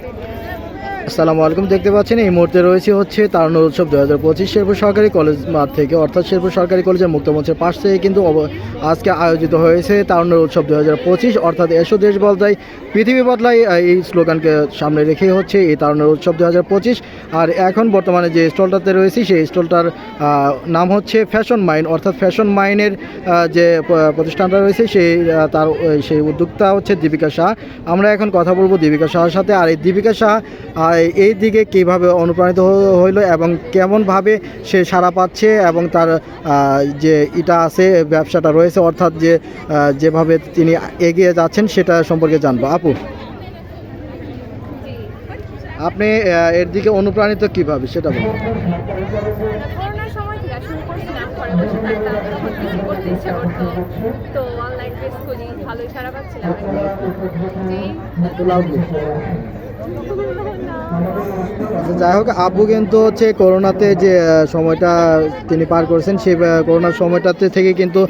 Thank you. আসসালামু আলাইকুম দেখতে পাচ্ছেন এই মুহূর্তে রয়েছে হচ্ছে তারুণ্য উৎসব দু হাজার পঁচিশ শেরপুর সরকারি কলেজ মাঠ থেকে। অর্থাৎ শেরপুর সরকারি কলেজের মুক্তমঞ্চের পাশ থেকে কিন্তু আজকে আয়োজিত হয়েছে তারুণ্য উৎসব দু হাজার পঁচিশ। অর্থাৎ এসো দেশ বদলাই পৃথিবী বদলাই আহ, এই স্লোগানকে সামনে রেখেই হচ্ছে এই তারুণ্য উৎসব দু হাজার পঁচিশ। আর এখন বর্তমানে যে স্টলটাতে রয়েছি সেই স্টলটার নাম হচ্ছে ফ্যাশন মাইন। অর্থাৎ ফ্যাশন মাইনের যে প্রতিষ্ঠানটা রয়েছে সেই তার সেই উদ্যোক্তা হচ্ছে দীপিকা শাহ। আমরা এখন কথা বলব দীপিকা শাহর সাথে। আর এই দীপিকা শাহ এই দিকে কীভাবে অনুপ্রাণিত হইল এবং কেমনভাবে সে সাড়া পাচ্ছে এবং তার যে এটা আছে ব্যবসাটা রয়েছে অর্থাৎ যে যেভাবে তিনি এগিয়ে যাচ্ছেন সেটা সম্পর্কে জানব। আপু? আপনি এর দিকে অনুপ্রাণিত কীভাবে সেটা বলুন। তো ভালোই সারা পাচ্ছিলাম। যাই হোক, আব্বু কিন্তু হচ্ছে করোনাতে যে সময়টা তিনি পার করেছেন সেই করোনার সময়টাতে থেকে কিন্তু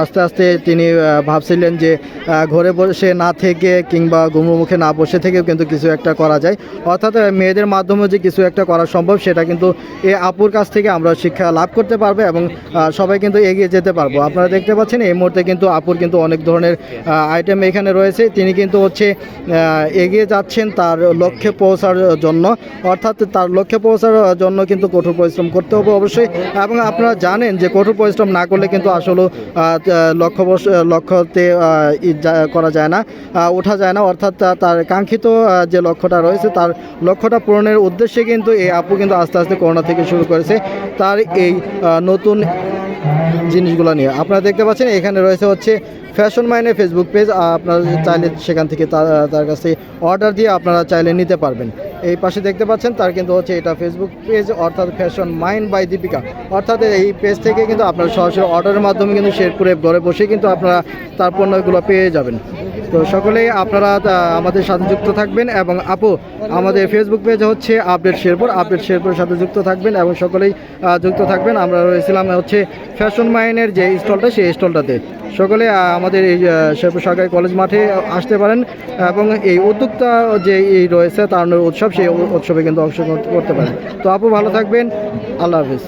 আস্তে আস্তে তিনি ভাবছিলেন যে ঘরে বসে না থেকে কিংবা মুখে না বসে থেকেও কিন্তু কিছু একটা করা যায়। অর্থাৎ মেয়েদের মাধ্যমে যে কিছু একটা করা সম্ভব, সেটা কিন্তু এ আপুর কাছ থেকে আমরা শিক্ষা লাভ করতে পারব এবং সবাই কিন্তু এগিয়ে যেতে পারব। আপনারা দেখতে পাচ্ছেন, এই মুহূর্তে কিন্তু আপুর কিন্তু অনেক ধরনের আইটেম এখানে রয়েছে। তিনি কিন্তু হচ্ছে এগিয়ে যাচ্ছেন, তার লক্ষ্যে পৌঁছার জন্য, অর্থাৎ তার লক্ষ্যে পৌঁছার জন্য কিন্তু কঠোর পরিশ্রম করতে হবে অবশ্যই। এবং আপনারা জানেন যে কঠোর পরিশ্রম না করলে কিন্তু আসলে লক্ষ্য লক্ষ্যতে করা যায় না ওঠা যায় না। অর্থাৎ তার কাঙ্ক্ষিত যে লক্ষ্যটা রয়েছে, তার লক্ষ্যটা পূরণের উদ্দেশ্যে কিন্তু এই আপু কিন্তু আস্তে আস্তে করোনা থেকে শুরু করেছে। তার এই নতুন জিনিসগুলো নিয়ে। আপনারা দেখতে পাচ্ছেন, এখানে রয়েছে হচ্ছে ফ্যাশন মাইনের ফেসবুক পেজ আপনারা চাইলে সেখান থেকে তার- কাছে অর্ডার দিয়ে আপনারা চাইলে নিতে পারবেন। এই পাশে দেখতে পাচ্ছেন, তার কিন্তু হচ্ছে এটা ফেসবুক পেজ অর্থাৎ ফ্যাশন মাইন্ড বাই দীপিকা অর্থাৎ এই পেজ থেকে কিন্তু আপনারা সরাসরি অর্ডারের মাধ্যমে কিন্তু শেরপুরে ঘরে বসে কিন্তু আপনারা তার পণ্যগুলো পেয়ে যাবেন। তো সকলেই আপনারা আমাদের সাথে যুক্ত থাকবেন এবং আপু, আমাদের ফেসবুক পেজ হচ্ছে আপডেট শেরপুর আপডেট শেরপুরের সাথে যুক্ত থাকবেন এবং সকলেই যুক্ত থাকবেন। আমরা রয়েছিলাম হচ্ছে ফ্যাশন মাইনের যে স্টলটা, সেই স্টলটাতে। সকলে আমাদের এই শেরপুর সরকারি কলেজ মাঠে আসতে পারেন এবং এই উদ্যোক্তা যে এই রয়েছে, তার উৎসব, সেই উৎসবে কিন্তু অংশগ্রহণ করতে পারেন। তো আপু, ভালো থাকবেন। আল্লাহ হাফিজ।